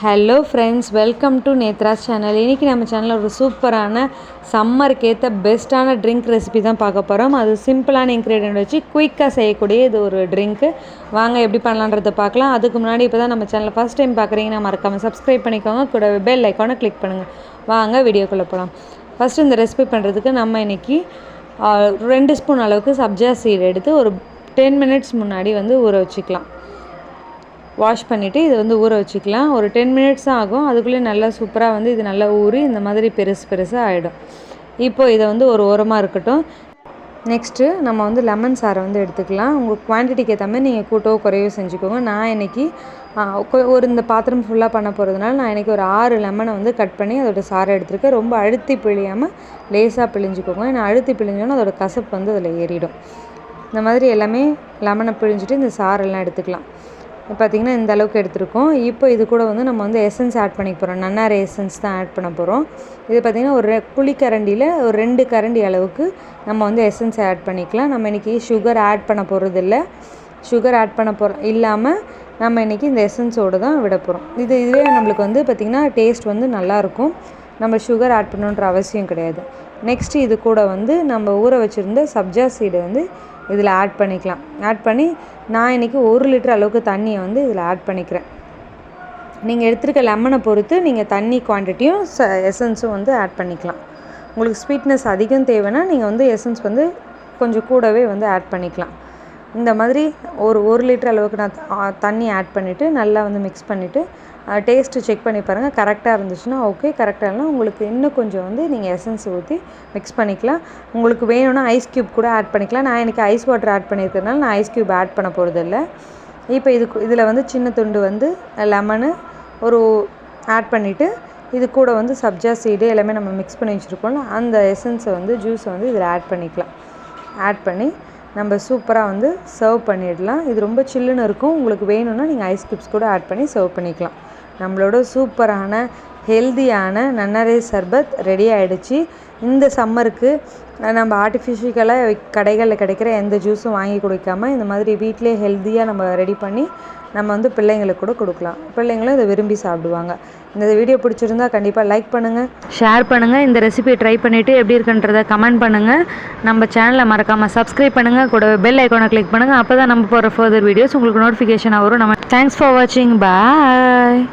Hello friends welcome to Nethra's channel இன்றைக்கி நம்ம சேனலில் ஒரு சூப்பரான சம்மருக்கு ஏற்ற பெஸ்ட்டான ட்ரிங்க் ரெசிபி தான் பார்க்க போகிறோம் அது சிம்பிளான இன்க்ரீடியன்ட் வச்சு குயிக்காக செய்யக்கூடிய இது ஒரு ட்ரிங்க்கு வாங்க எப்படி பண்ணலான்றதை பார்க்கலாம். அதுக்கு முன்னாடி இப்போ தான் நம்ம சேனலில் ஃபஸ்ட் டைம் பார்க்குறீங்கன்னா மறக்காமல் சப்ஸ்கிரைப் பண்ணிக்கோங்க. கூட பெல் ஐக்கானை கிளிக் பண்ணுங்கள் வாங்க வீடியோக்குள்ளே போகலாம் ஃபஸ்ட்டு இந்த ரெசிபி பண்ணுறதுக்கு நம்ம இன்றைக்கி ரெண்டு ஸ்பூன் அளவுக்கு சப்ஜா சீடு எடுத்து ஒரு டென் மினிட்ஸ் முன்னாடி வந்து ஊற வச்சுக்கலாம். வாஷ் பண்ணிவிட்டு இதை வந்து ஊற வச்சுக்கலாம். ஒரு டென் மினிட்ஸ் ஆகும். அதுக்குள்ளே நல்லா சூப்பராக வந்து இது நல்லா ஊறி இந்த மாதிரி பெருசு பெருசாக ஆகிடும் இப்போ இதை வந்து ஒரு ஓரமாக இருக்கட்டும். நெக்ஸ்ட்டு நம்ம வந்து லெமன் சாரை வந்து எடுத்துக்கலாம். உங்கள் குவான்டிட்டிக்கு ஏற்ற மாதிரி நீங்கள் கூட்டவோ குறையோ செஞ்சுக்கோங்க. நான் இன்றைக்கி ஒரு இந்த பாத்திரம் ஃபுல்லாக பண்ண போகிறதுனால நான் இன்றைக்கி ஒரு ஆறு லெமனை வந்து கட் பண்ணி அதோட சாரை எடுத்துருக்கேன். ரொம்ப அழுத்தி பிழியாமல் லேசாக பிழிஞ்சுக்கோங்க. ஏன்னா அழுத்தி பிழிஞ்சோன்னா அதோட கசப்பு வந்து அதில் ஏறிடும். இந்த மாதிரி எல்லாமே லெமனை பிழிஞ்சிட்டு இந்த சாரெல்லாம் எடுத்துக்கலாம். பார்த்திங்கன்னா இந்த அளவுக்கு எடுத்திருக்கோம். இப்போ இது கூட வந்து நம்ம வந்து எசன்ஸ் ஆட் பண்ணிக்க போகிறோம் நன்னார் எசன்ஸ் தான் ஆட் பண்ண போகிறோம் இது பார்த்திங்கன்னா ஒரு குழிக்கரண்டியில் ஒரு ரெண்டு கரண்டி அளவுக்கு நம்ம வந்து எசன்ஸ் ஆட் பண்ணிக்கலாம். நம்ம இன்றைக்கி சுகர் ஆட் பண்ண போகிறது இல்லை சுகர் ஆட் பண்ண போகிறோம் இல்லாமல் நம்ம இன்றைக்கி இந்த எசன்ஸோடு தான் விட போகிறோம் இது இதுவே நம்மளுக்கு வந்து பார்த்திங்கன்னா டேஸ்ட் வந்து நல்லாயிருக்கும் நம்ம சுகர் ஆட் பண்ணணுன்ற அவசியம் கிடையாது. நெக்ஸ்ட்டு இது கூட வந்து நம்ம ஊற வச்சுருந்த சப்ஜா சீடை வந்து இதில் ஆட் பண்ணிக்கலாம். ஆட் பண்ணி நான் இன்றைக்கி ஒரு லிட்டர் அளவுக்கு தண்ணியை வந்து இதில் ஆட் பண்ணிக்கிறேன். நீங்கள் எடுத்துருக்க லெமனை பொறுத்து நீங்கள் தண்ணி குவான்டிட்டியும் ச எசன்ஸும் வந்து ஆட் பண்ணிக்கலாம். உங்களுக்கு ஸ்வீட்னஸ் அதிகம் தேவைன்னா நீங்கள் வந்து எசன்ஸ் வந்து கொஞ்சம் கூடவே வந்து ஆட் பண்ணிக்கலாம். இந்த மாதிரி ஒரு ஒரு லிட்டர் அளவுக்கு நான் தண்ணி ஆட் பண்ணிவிட்டு நல்லா வந்து மிக்ஸ் பண்ணிவிட்டு டேஸ்ட்டு செக் பண்ணி பாருங்கள் கரெக்டாக இருந்துச்சுன்னா ஓகே கரெக்டாக இல்லைனா உங்களுக்கு இன்னும் கொஞ்சம் வந்து நீங்கள் எசன்ஸ் ஊற்றி மிக்ஸ் பண்ணிக்கலாம். உங்களுக்கு வேணும்னா ஐஸ் க்யூப் கூட ஆட் பண்ணிக்கலாம். நான் எனக்கு ஐஸ் வாட்டர் ஆட் பண்ணியிருக்கிறதுனால நான் ஐஸ் க்யூப் ஆட் பண்ண போகிறது இல்லை. இப்போ இது இதில் வந்து சின்ன துண்டு வந்து லெமனு ஒரு ஆட் பண்ணிவிட்டு இது கூட வந்து சப்ஜா சீடு எல்லாமே நம்ம மிக்ஸ் பண்ணி வச்சுருக்கோம்ல அந்த எசன்ஸை வந்து ஜூஸை வந்து இதில் ஆட் பண்ணிக்கலாம். ஆட் பண்ணி நம்ம சூப்பராக வந்து சர்வ் பண்ணிடலாம். இது ரொம்ப சில்லுன்னு இருக்கும். உங்களுக்கு வேணும்னா நீங்கள் ஐஸ் க்யூப்ஸ் கூட ஆட் பண்ணி சர்வ் பண்ணிக்கலாம். நம்மளோட சூப்பரான ஹெல்தியான நன்னரை சர்பத் ரெடி ஆகிடுச்சு இந்த சம்மருக்கு நம்ம ஆர்டிஃபிஷியலாக கடைகளில் கிடைக்கிற எந்த ஜூஸும் வாங்கி குடிக்காமல் இந்த மாதிரி வீட்டிலே ஹெல்த்தியாக நம்ம ரெடி பண்ணி நம்ம வந்து பிள்ளைங்களுக்கு கூட கொடுக்கலாம். பிள்ளைங்களும் இதை விரும்பி சாப்பிடுவாங்க. இந்த வீடியோ பிடிச்சிருந்தா கண்டிப்பாக லைக் பண்ணுங்கள் ஷேர் பண்ணுங்கள் இந்த ரெசிபியை ட்ரை பண்ணிவிட்டு எப்படி இருக்குன்றத கமெண்ட் பண்ணுங்கள் நம்ம சேனலை மறக்காமல் சப்ஸ்கிரைப் பண்ணுங்கள் கூட பெல் ஐக்கானை கிளிக் பண்ணுங்கள் அப்போ தான் நம்ம போகிற ஃபர்தர் வீடியோஸ் உங்களுக்கு நோட்டிஃபிகேஷனாக வரும். நம்ம தேங்க்ஸ் ஃபார் வாட்சிங் பாய்